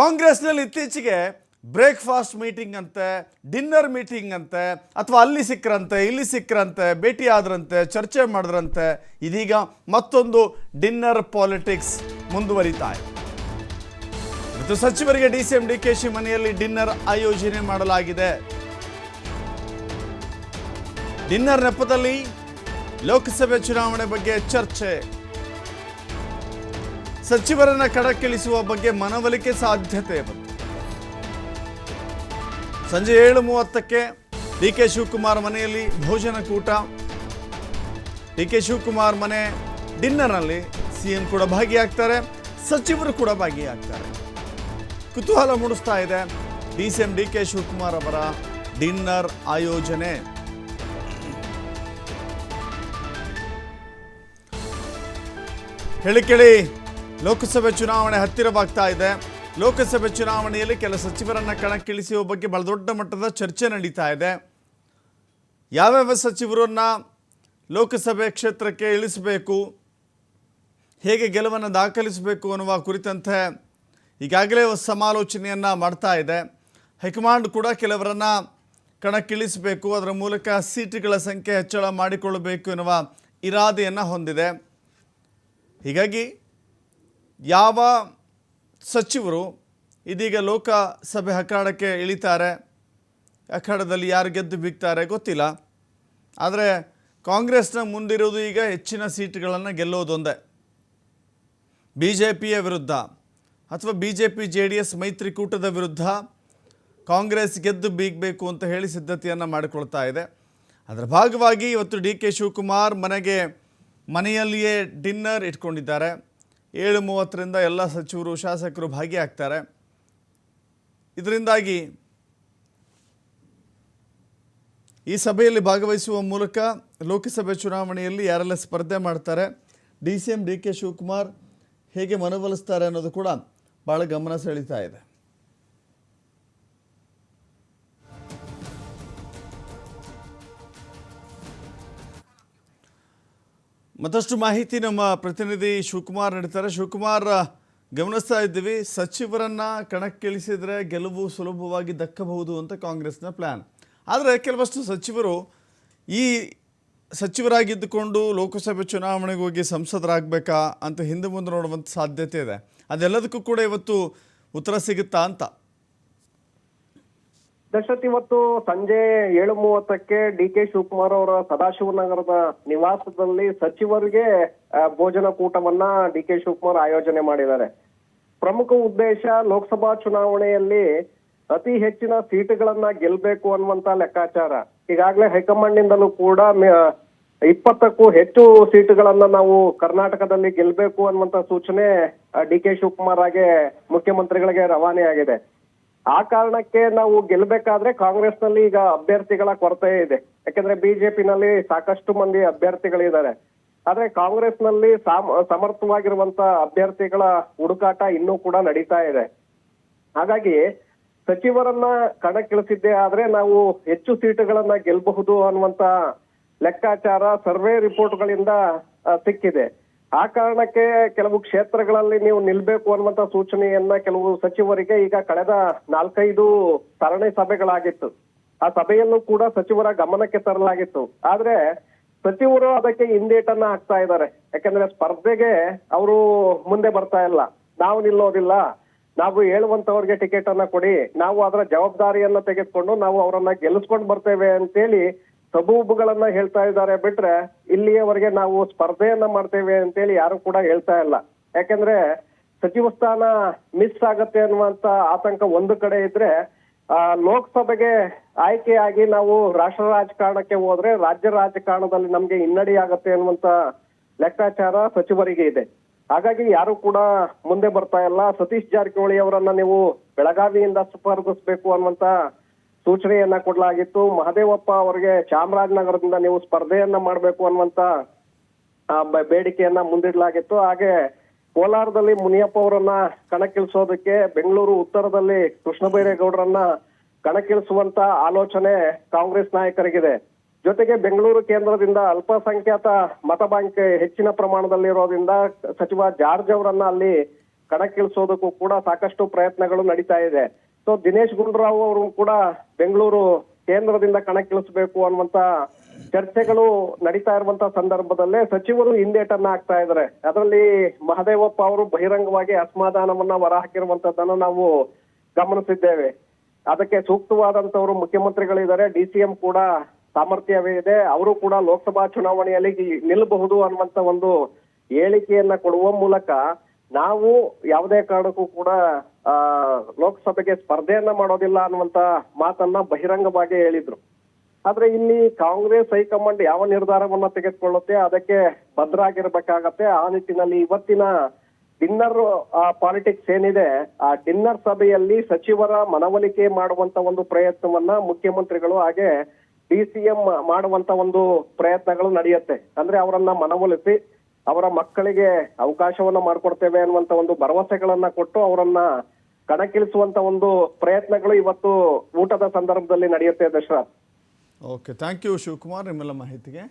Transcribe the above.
ಕಾಂಗ್ರೆಸ್ನಲ್ಲಿ ಇತ್ತೀಚೆಗೆ breakfast meeting ಅಂತೆ, ಡಿನ್ನರ್ ಮೀಟಿಂಗ್ ಅಂತೆ, ಅಥವಾ ಅಲ್ಲಿ ಸಿಕ್ಕರಂತೆ ಇಲ್ಲಿ ಸಿಕ್ಕರಂತೆ ಭೇಟಿ ಆದ್ರಂತೆ, ಚರ್ಚೆ ಮಾಡಿದ್ರಂತೆ, ಇದೀಗ ಮತ್ತೊಂದು ಡಿನ್ನರ್ ಪಾಲಿಟಿಕ್ಸ್ ಮುಂದುವರಿತಾ ಇದೆ. ಮತ್ತು ಸಚಿವರಿಗೆ ಡಿ ಸಿ ಎಂ ಕೆ ಶಿ ಮನೆಯಲ್ಲಿ ಡಿನ್ನರ್ ಆಯೋಜನೆ ಮಾಡಲಾಗಿದೆ. ಡಿನ್ನರ್ ನೆಪದಲ್ಲಿ ಲೋಕಸಭೆ ಚುನಾವಣೆ ಬಗ್ಗೆ ಚರ್ಚೆ. ಸಚಿವರನ್ನ ಕಣಕ್ಕಿಳಿಸುವ ಬಗ್ಗೆ ಮನವೊಲಿಕೆ ಸಾಧ್ಯತೆ ಬಂತು. ಸಂಜೆ ಏಳು ಮೂವತ್ತಕ್ಕೆ ಡಿ ಕೆ ಶಿವಕುಮಾರ್ ಮನೆಯಲ್ಲಿ ಭೋಜನ ಕೂಟ. ಡಿ ಕೆ ಶಿವಕುಮಾರ್ ಮನೆ ಡಿನ್ನರ್ನಲ್ಲಿ ಸಿಎಂ ಕೂಡ ಭಾಗಿಯಾಗ್ತಾರೆ, ಸಚಿವರು ಕೂಡ ಭಾಗಿಯಾಗ್ತಾರೆ. ಕುತೂಹಲ ಮೂಡಿಸ್ತಾ ಇದೆ D C M D K Shivakumar ಅವರ ಡಿನ್ನರ್ ಆಯೋಜನೆ. ಹೇಳಿ ಕೇಳಿ ಲೋಕಸಭೆ ಚುನಾವಣೆ ಹತ್ತಿರವಾಗ್ತಾ ಇದೆ. ಲೋಕಸಭೆ ಚುನಾವಣೆಯಲ್ಲಿ ಕೆಲ ಸಚಿವರನ್ನ ಕಣಕ್ಕಿಳಿಸುವ ಬಗ್ಗೆ ಬಹಳ ದೊಡ್ಡ ಮಟ್ಟದ ಚರ್ಚೆ ನಡೀತಾ ಇದೆ. ಯಾವ್ಯಾವ ಸಚಿವರನ್ನ ಲೋಕಸಭೆ ಕ್ಷೇತ್ರಕ್ಕೆ ಇಳಿಸಬೇಕು, ಹೇಗೆ ಗೆಲುವನ್ನು ದಾಖಲಿಸಬೇಕು ಅನ್ನುವ ಕುರಿತಂತೆ ಈಗಾಗಲೇ ಸಮಾಲೋಚನೆಯನ್ನು ಮಾಡ್ತಾ ಇದೆ. ಹೈಕಮಾಂಡ್ ಕೂಡ ಕೆಲವರನ್ನ ಕಣಕ್ಕಿಳಿಸಬೇಕು, ಅದರ ಮೂಲಕ ಸೀಟುಗಳ ಸಂಖ್ಯೆ ಹೆಚ್ಚಳ ಮಾಡಿಕೊಳ್ಳಬೇಕು ಎನ್ನುವ ಇರಾದೆಯನ್ನು ಹೊಂದಿದೆ. ಹೀಗಾಗಿ ಯಾವ ಸಚಿವರು ಇದೀಗ ಲೋಕಸಭೆ ಅಖಾಡಕ್ಕೆ ಇಳಿತಾರೆ ಅಖಾಡದಲ್ಲಿ ಯಾರು ಗೆದ್ದು ಬೀಗ್ತಾರೆ ಗೊತ್ತಿಲ್ಲ. ಆದರೆ ಕಾಂಗ್ರೆಸ್ನ ಮುಂದಿರುವುದು ಈಗ ಹೆಚ್ಚಿನ ಸೀಟುಗಳನ್ನು ಗೆಲ್ಲೋದೊಂದೇ. ಬಿ ಜೆ ಪಿಯ ವಿರುದ್ಧ ಅಥವಾ B J P J D S ಮೈತ್ರಿಕೂಟದ ವಿರುದ್ಧ ಕಾಂಗ್ರೆಸ್ ಗೆದ್ದು ಬೀಗಬೇಕು ಅಂತ ಹೇಳಿ ಸಿದ್ಧತೆಯನ್ನು ಮಾಡಿಕೊಳ್ತಾ ಇದೆ. ಅದರ ಭಾಗವಾಗಿ ಇವತ್ತು ಡಿ ಕೆ ಶಿವಕುಮಾರ್ ಮನೆಗೆ ಮನೆಯಲ್ಲಿಯೇ ಡಿನ್ನರ್ ಇಟ್ಕೊಂಡಿದ್ದಾರೆ. ಏಳು ಮೂವತ್ತರಿಂದ ಎಲ್ಲ ಸಚಿವರು, ಶಾಸಕರು ಭಾಗಿಯಾಗ್ತಾರೆ. ಇದರಿಂದಾಗಿ ಈ ಸಭೆಯಲ್ಲಿ ಭಾಗವಹಿಸುವ ಮೂಲಕ ಲೋಕಸಭೆ ಚುನಾವಣೆಯಲ್ಲಿ ಯಾರೆಲ್ಲ ಸ್ಪರ್ಧೆ ಮಾಡ್ತಾರೆ, D C M, D K Shivakumar ಹೇಗೆ ಮನವೊಲಿಸ್ತಾರೆ ಅನ್ನೋದು ಕೂಡ ಭಾಳ ಗಮನ ಸೆಳೀತಾ ಇದೆ. ಮತ್ತಷ್ಟು ಮಾಹಿತಿ ನಮ್ಮ ಪ್ರತಿನಿಧಿ ಶಿವಕುಮಾರ್ ನಡೀತಾರೆ. ಶಿವಕುಮಾರ್ ಗಮನಿಸ್ತಾ ಇದ್ದೀವಿ. ಸಚಿವರನ್ನ ಕಣಕ್ಕಿಳಿಸಿದ್ರೆ ಗೆಲುವು ಸುಲಭವಾಗಿ ದಕ್ಕಬಹುದು ಅಂತ ಕಾಂಗ್ರೆಸ್ನ ಪ್ಲ್ಯಾನ್ ಆದರೆ ಕೆಲವಷ್ಟು ಸಚಿವರು ಈ ಸಚಿವರಾಗಿದ್ದುಕೊಂಡು ಲೋಕಸಭೆ ಚುನಾವಣೆಗೆ ಹೋಗಿ ಸಂಸದರಾಗಬೇಕಾ ಅಂತ ಹಿಂದೆ ಮುಂದೆ ನೋಡುವಂಥ ಸಾಧ್ಯತೆ ಇದೆ. ಅದೆಲ್ಲದಕ್ಕೂ ಕೂಡ ಇವತ್ತು ಉತ್ತರ ಸಿಗುತ್ತಾ ಅಂತ. ದಶರಥ್ ಇವತ್ತು ಸಂಜೆ ಏಳು ಮೂವತ್ತಕ್ಕೆ ಡಿ ಕೆ ಶಿವಕುಮಾರ್ ಅವರ ಸದಾಶಿವನಗರದ ನಿವಾಸದಲ್ಲಿ ಸಚಿವರಿಗೆ ಭೋಜನ ಕೂಟವನ್ನ ಡಿ ಕೆ ಶಿವಕುಮಾರ್ ಆಯೋಜನೆ ಮಾಡಿದ್ದಾರೆ. ಪ್ರಮುಖ ಉದ್ದೇಶ ಲೋಕಸಭಾ ಚುನಾವಣೆಯಲ್ಲಿ ಅತಿ ಹೆಚ್ಚಿನ ಸೀಟುಗಳನ್ನ ಗೆಲ್ಬೇಕು ಅನ್ನುವಂತ ಲೆಕ್ಕಾಚಾರ. ಈಗಾಗಲೇ ಹೈಕಮಾಂಡ್ ನಿಂದಲೂ ಕೂಡ ಇಪ್ಪತ್ತಕ್ಕೂ ಹೆಚ್ಚು ಸೀಟುಗಳನ್ನ ನಾವು ಕರ್ನಾಟಕದಲ್ಲಿ ಗೆಲ್ಬೇಕು ಅನ್ನುವಂತ ಸೂಚನೆ ಡಿ ಕೆ ಶಿವಕುಮಾರ್ ಆಗಿ ಮುಖ್ಯಮಂತ್ರಿಗಳಿಗೆ ರವಾನೆ ಆಗಿದೆ ಆ ಕಾರಣಕ್ಕೆ ನಾವು ಗೆಲ್ಲಬೇಕಾದ್ರೆ ಕಾಂಗ್ರೆಸ್ನಲ್ಲಿ ಈಗ ಅಭ್ಯರ್ಥಿಗಳ ಕೊರತೆ ಇದೆ. ಯಾಕಂದ್ರೆ ಬಿಜೆಪಿನಲ್ಲಿ ಸಾಕಷ್ಟು ಮಂದಿ ಅಭ್ಯರ್ಥಿಗಳಿದ್ದಾರೆ. ಆದ್ರೆ ಕಾಂಗ್ರೆಸ್ನಲ್ಲಿ ಸಾಮ್- ಸಮರ್ಥವಾಗಿರುವಂತ ಅಭ್ಯರ್ಥಿಗಳ ಹುಡುಕಾಟ ಇನ್ನೂ ಕೂಡ ನಡೀತಾ ಇದೆ. ಹಾಗಾಗಿ ಸಚಿವರನ್ನ ಕಣಕ್ಕಿಳಿಸಿದ್ದೇ ಆದ್ರೆ ನಾವು ಹೆಚ್ಚು ಸೀಟುಗಳನ್ನ ಗೆಲ್ಲಬಹುದು ಅನ್ನುವಂತ ಲೆಕ್ಕಾಚಾರ ಸರ್ವೆ ರಿಪೋರ್ಟ್ಗಳಿಂದ ಸಿಕ್ಕಿದೆ. ಆ ಕಾರಣಕ್ಕೆ ಕೆಲವು ಕ್ಷೇತ್ರಗಳಲ್ಲಿ ನೀವು ನಿಲ್ಬೇಕು ಅನ್ನುವಂತ ಸೂಚನೆಯನ್ನ ಕೆಲವು ಸಚಿವರಿಗೆ ಈಗ ಕಳೆದ ನಾಲ್ಕೈದು ಸರಣಿ ಸಭೆಗಳಾಗಿತ್ತು. ಆ ಸಭೆಯನ್ನು ಕೂಡ ಸಚಿವರ ಗಮನಕ್ಕೆ ತರಲಾಗಿತ್ತು. ಆದ್ರೆ ಸಚಿವರು ಅದಕ್ಕೆ ಹಿಂದೇಟನ್ನ ಹಾಕ್ತಾ ಇದ್ದಾರೆ. ಯಾಕಂದ್ರೆ ಸ್ಪರ್ಧೆಗೆ ಅವರು ಮುಂದೆ ಬರ್ತಾ ಇಲ್ಲ. ನಾವು ನಿಲ್ಲೋದಿಲ್ಲ. ನಾವು ಹೇಳುವಂತವ್ರಿಗೆ ಟಿಕೆಟ್ ಅನ್ನ ಕೊಡಿ. ನಾವು ಅದರ ಜವಾಬ್ದಾರಿಯನ್ನ ತೆಗೆದುಕೊಂಡು ನಾವು ಅವರನ್ನ ಗೆಲ್ಲಿಸ್ಕೊಂಡು ಬರ್ತೇವೆ ಅಂತೇಳಿ ಸಬೂಬುಗಳನ್ನ ಹೇಳ್ತಾ ಇದ್ದಾರೆ ಬಿಟ್ರೆ ಇಲ್ಲಿಯವರೆಗೆ ನಾವು ಸ್ಪರ್ಧೆಯನ್ನ ಮಾಡ್ತೇವೆ ಅಂತೇಳಿ ಯಾರು ಕೂಡ ಹೇಳ್ತಾ ಇಲ್ಲ. ಯಾಕಂದ್ರೆ ಸಚಿವ ಸ್ಥಾನ ಮಿಸ್ ಆಗತ್ತೆ ಅನ್ನುವಂತ ಆತಂಕ ಒಂದು ಕಡೆ ಇದ್ರೆ, ಆ, ಲೋಕಸಭೆಗೆ ಆಯ್ಕೆಯಾಗಿ ನಾವು ರಾಷ್ಟ್ರ ರಾಜಕಾರಣಕ್ಕೆ ಹೋದ್ರೆ ರಾಜ್ಯ ರಾಜಕಾರಣದಲ್ಲಿ ನಮ್ಗೆ ಹಿನ್ನಡಿ ಆಗತ್ತೆ ಅನ್ನುವಂತ ಲೆಕ್ಕಾಚಾರ ಸಚಿವರಿಗೆ ಇದೆ. ಹಾಗಾಗಿ ಯಾರು ಕೂಡ ಮುಂದೆ ಬರ್ತಾ ಇಲ್ಲ. ಸತೀಶ್ ಜಾರಕಿಹೊಳಿ ಅವರನ್ನ ನೀವು ಬೆಳಗಾವಿಯಿಂದ ಸ್ಪರ್ಧಿಸ್ಬೇಕು ಅನ್ನುವಂತ ಸೂಚನೆಯನ್ನ ಕೊಡಲಾಗಿತ್ತು. ಮಹದೇವಪ್ಪ ಅವರಿಗೆ ಚಾಮರಾಜನಗರದಿಂದ ನೀವು ಸ್ಪರ್ಧೆಯನ್ನ ಮಾಡಬೇಕು ಅನ್ನುವಂತ ಬೇಡಿಕೆಯನ್ನ ಮುಂದಿಡಲಾಗಿತ್ತು. ಹಾಗೆ ಕೋಲಾರದಲ್ಲಿ ಮುನಿಯಪ್ಪ ಅವರನ್ನ ಕಣಕ್ಕಿಳಿಸೋದಕ್ಕೆ ಬೆಂಗಳೂರು ಉತ್ತರದಲ್ಲಿ ಕೃಷ್ಣ ಬೈರೇಗೌಡರನ್ನ ಕಣಕ್ಕಿಳಿಸುವಂತ ಆಲೋಚನೆ ಕಾಂಗ್ರೆಸ್ ನಾಯಕರಿಗಿದೆ. ಜೊತೆಗೆ ಬೆಂಗಳೂರು ಕೇಂದ್ರದಿಂದ ಅಲ್ಪಸಂಖ್ಯಾತ ಮತ ಹೆಚ್ಚಿನ ಪ್ರಮಾಣದಲ್ಲಿರೋದ್ರಿಂದ ಸಚಿವ ಜಾರ್ಜ್ ಅವರನ್ನ ಅಲ್ಲಿ ಕಣಕ್ಕಿಳಿಸೋದಕ್ಕೂ ಕೂಡ ಸಾಕಷ್ಟು ಪ್ರಯತ್ನಗಳು ನಡೀತಾ ಇದೆ. ಸೊ ದಿನೇಶ್ ಗುಂಡೂರಾವ್ ಅವರು ಕೂಡ ಬೆಂಗಳೂರು ಕೇಂದ್ರದಿಂದ ಕಣಕ್ಕಿಳಿಸಬೇಕು ಅನ್ನುವಂತ ಚರ್ಚೆಗಳು ನಡೀತಾ ಇರುವಂತ ಸಂದರ್ಭದಲ್ಲೇ ಸಚಿವರು ಹಿಂದೇಟನ್ನ ಹಾಕ್ತಾ ಇದ್ದಾರೆ. ಅದರಲ್ಲಿ ಮಹದೇವಪ್ಪ ಅವರು ಬಹಿರಂಗವಾಗಿ ಅಸಮಾಧಾನವನ್ನ ಹೊರಹಾಕಿರುವಂತದ್ದನ್ನ ನಾವು ಗಮನಿಸಿದ್ದೇವೆ. ಅದಕ್ಕೆ ಸೂಕ್ತವಾದಂತವರು ಮುಖ್ಯಮಂತ್ರಿಗಳಿದ್ದಾರೆ. ಡಿ ಸಿ ಎಂ ಕೂಡ ಸಾಮರ್ಥ್ಯವೇ ಇದೆ. ಅವರು ಕೂಡ ಲೋಕಸಭಾ ಚುನಾವಣೆಯಲ್ಲಿ ನಿಲ್ಲಬಹುದು ಅನ್ನುವಂತ ಒಂದು ಹೇಳಿಕೆಯನ್ನ ಕೊಡುವ ಮೂಲಕ ನಾವು ಯಾವುದೇ ಕಾರಣಕ್ಕೂ ಕೂಡ ಲೋಕಸಭೆಗೆ ಸ್ಪರ್ಧೆಯನ್ನ ಮಾಡೋದಿಲ್ಲ ಅನ್ನುವಂತ ಮಾತನ್ನ ಬಹಿರಂಗವಾಗಿ ಹೇಳಿದ್ರು. ಆದ್ರೆ ಇಲ್ಲಿ ಕಾಂಗ್ರೆಸ್ ಹೈಕಮಾಂಡ್ ಯಾವ ನಿರ್ಧಾರವನ್ನ ತೆಗೆದುಕೊಳ್ಳುತ್ತೆ, ಅದಕ್ಕೆ ಭದ್ರಾಗಿರ್ಬೇಕಾಗತ್ತೆ. ಆ ನಿಟ್ಟಿನಲ್ಲಿ ಇವತ್ತಿನ ಡಿನ್ನರ್ ಪಾಲಿಟಿಕ್ಸ್ ಏನಿದೆ, ಆ ಡಿನ್ನರ್ ಸಭೆಯಲ್ಲಿ ಸಚಿವರ ಮನವೊಲಿಕೆ ಮಾಡುವಂತ ಒಂದು ಪ್ರಯತ್ನವನ್ನ ಮುಖ್ಯಮಂತ್ರಿಗಳು ಹಾಗೆ ಡಿ ಸಿ ಎಂ ಮಾಡುವಂತ ಒಂದು ಪ್ರಯತ್ನಗಳು ನಡೆಯುತ್ತೆ. ಅಂದ್ರೆ ಅವರನ್ನ ಮನವೊಲಿಸಿ, ಅವರ ಮಕ್ಕಳಿಗೆ ಅವಕಾಶವನ್ನ ಮಾಡಿಕೊಡ್ತೇವೆ ಅನ್ನುವಂತ ಒಂದು ಭರವಸೆಗಳನ್ನ ಕೊಟ್ಟು ಅವರನ್ನ ಕಣಕ್ಕಿಳಿಸುವಂತ ಒಂದು ಪ್ರಯತ್ನಗಳು ಇವತ್ತು ಊಟದ ಸಂದರ್ಭದಲ್ಲಿ ನಡೆಯುತ್ತೆ Dasharath. Okay thank you Shivakumar ನಿಮ್ಮೆಲ್ಲ ಮಾಹಿತಿಗೆ.